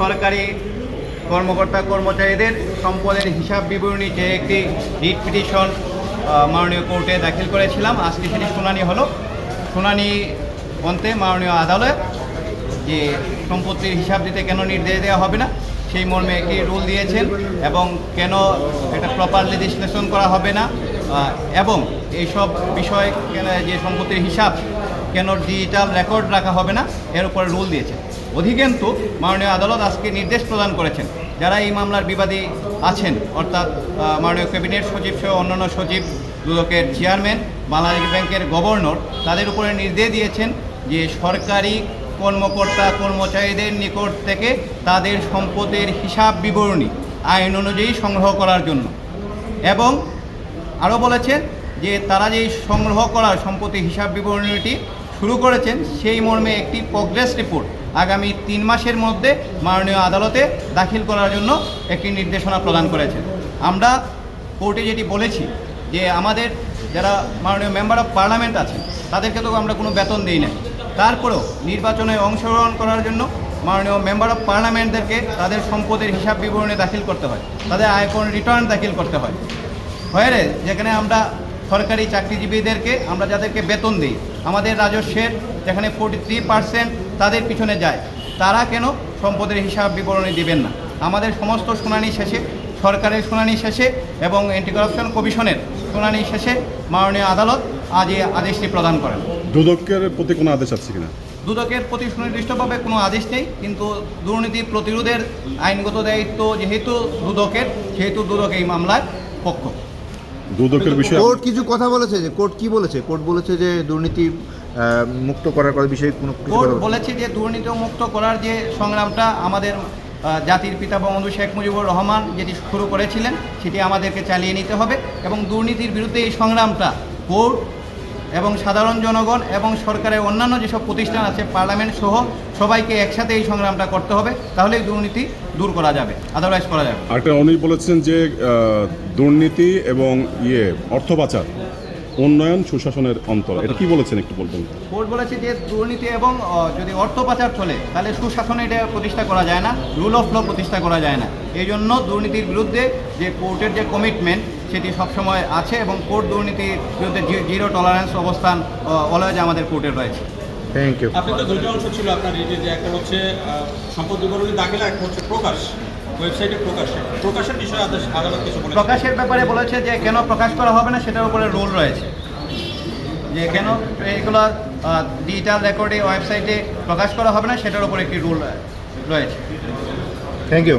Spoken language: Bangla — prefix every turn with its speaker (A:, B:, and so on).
A: সরকারি কর্মকর্তা কর্মচারীদের সম্পদের হিসাব বিবরণী যে একটি রিট পিটিশন মাননীয় কোর্টে দাখিল করেছিলাম। আজকে সেটি শুনানি হলো। শুনানি অন্তে মাননীয় আদালত যে সম্পত্তির হিসাব দিতে কেন নির্দেশ দেওয়া হবে না, সেই মর্মে একটি রুল দিয়েছেন এবং কেন একটা প্রপার লেজিসলেশন করা হবে না এবং এইসব বিষয় যে সম্পত্তির হিসাব কেন ডিজিটাল রেকর্ড রাখা হবে না, এর উপরে রুল দিয়েছে অধিকন্তু মাননীয় আদালত আজকে নির্দেশ প্রদান করেছেন। যারা এই মামলার বিবাদী আছেন, অর্থাৎ মাননীয় ক্যাবিনেট সচিব সহ অন্যান্য সচিব দুদকের চেয়ারম্যান, বাংলাদেশ ব্যাংকের গভর্নর, তাদের উপরে নির্দেশ দিয়েছেন যে সরকারি কর্মকর্তা কর্মচারীদের নিকট থেকে তাদের সম্পদের হিসাব বিবরণী, আইন অনুযায়ী সংগ্রহ করার জন্য। এবং আরও বলেছেন যে তারা যেই সংগ্রহ করার সম্পত্তি হিসাব বিবরণীটি শুরু করেছেন, সেই মর্মে একটি প্রগ্রেস রিপোর্ট আগামী তিন মাসের মধ্যে মাননীয় আদালতে দাখিল করার জন্য একটি নির্দেশনা প্রদান করেছে। আমরা কোর্টে যেটি বলেছি যে আমাদের যারা মাননীয় মেম্বার অফ পার্লামেন্ট আছেন, তাদেরকে তো আমরা কোনো বেতন দিই না তারপরেও নির্বাচনে অংশগ্রহণ করার জন্য মাননীয় মেম্বার অফ পার্লামেন্টদেরকে তাদের সম্পদের হিসাব বিবরণী দাখিল করতে হয়, তাদের আয়কর রিটার্ন দাখিল করতে হয়। হয়ে যেখানে আমরা সরকারি চাকরিজীবীদেরকে, আমরা যাদেরকে বেতন দিই, আমাদের রাজস্বের যেখানে ফোর্টি থ্রি পার্সেন্ট তাদের পিছনে যায়। তারা কেন সম্পদের হিসাব বিবরণী দিবেন না? আমাদের সমস্ত শুনানি শেষে সরকারের শুনানি শেষে এবং অ্যান্টি করাপশন কমিশনের শুনানি শেষে মাননীয় আদালত আজ এই আদেশটি প্রদান করেন।
B: দুদকের প্রতি কোনো আদেশ আছে কিনা?
A: দুদকের প্রতি সুনির্দিষ্টভাবে কোনো আদেশ নেই কিন্তু দুর্নীতি প্রতিরোধের আইনগত দায়িত্ব যেহেতু দুদকের সেহেতু দুদক এই মামলায় পক্ষ।
B: দুদকের বিষয়ে
C: কোর্ট কিছু কথা বলেছে যে কোর্ট কি বলেছে? কোর্ট বলেছে যে দুর্নীতি মুক্ত করার কথা বিষয়ে কোনো বলেছে?
A: যে দুর্নীতি মুক্ত করার যে সংগ্রামটা আমাদের জাতির পিতা বঙ্গবন্ধু শেখ মুজিবুর রহমান যেটি শুরু করেছিলেন সেটি আমাদেরকে চালিয়ে নিতে হবে এবং দুর্নীতির বিরুদ্ধে এই সংগ্রামটা কোর্ট এবং সাধারণ জনগণ এবং সরকারের অন্যান্য যেসব প্রতিষ্ঠান আছে পার্লামেন্ট সহ সবাইকে একসাথে এই সংগ্রামটা করতে হবে তাহলেই দুর্নীতি দূর করা যাবে আদারওয়াইজ করা যাবে
B: আরেকটা উনি বলেছেন যে দুর্নীতি এবং ইয়ে অর্থ পাচার উন্নয়ন সুশাসনের অন্তর, এটা কি বলেছেন একটু বলবেন?
A: কোর্ট বলেছে যে দুর্নীতি এবং যদি অর্থ পাচার চলে, তাহলে সুশাসন এটা প্রতিষ্ঠা করা যায় না, রুল অফ ল প্রতিষ্ঠা করা যায় না। এই জন্য দুর্নীতির বিরুদ্ধে যে কোর্টের যে কমিটমেন্ট সেটি সবসময় আছে এবং কোর্ট দুর্নীতির বিরুদ্ধে জিরো টলারেন্স অবস্থান অলওয়েজ আমাদের কোর্টের রয়েছে।
C: থ্যাংক ইউ
D: আপনি তো দুইটা অংশ ছিল আপনার রিটে যে একটা হচ্ছে সম্পদ বিবরণী দাখিল একটা হচ্ছে প্রকাশ। ওয়েবসাইটে প্রকাশ। প্রকাশের বিষয়ে আদেশ আদালত কিছু বলেছে
A: প্রকাশের ব্যাপারে বলেছে যে কেন প্রকাশ করা হবে না সেটার উপরে রুল রয়েছে। যে কেন এইগুলো ডিজিটাল রেকর্ডে ওয়েবসাইটে প্রকাশ করা হবে না সেটার উপরে একটি রুল রয়েছে।
C: Thank you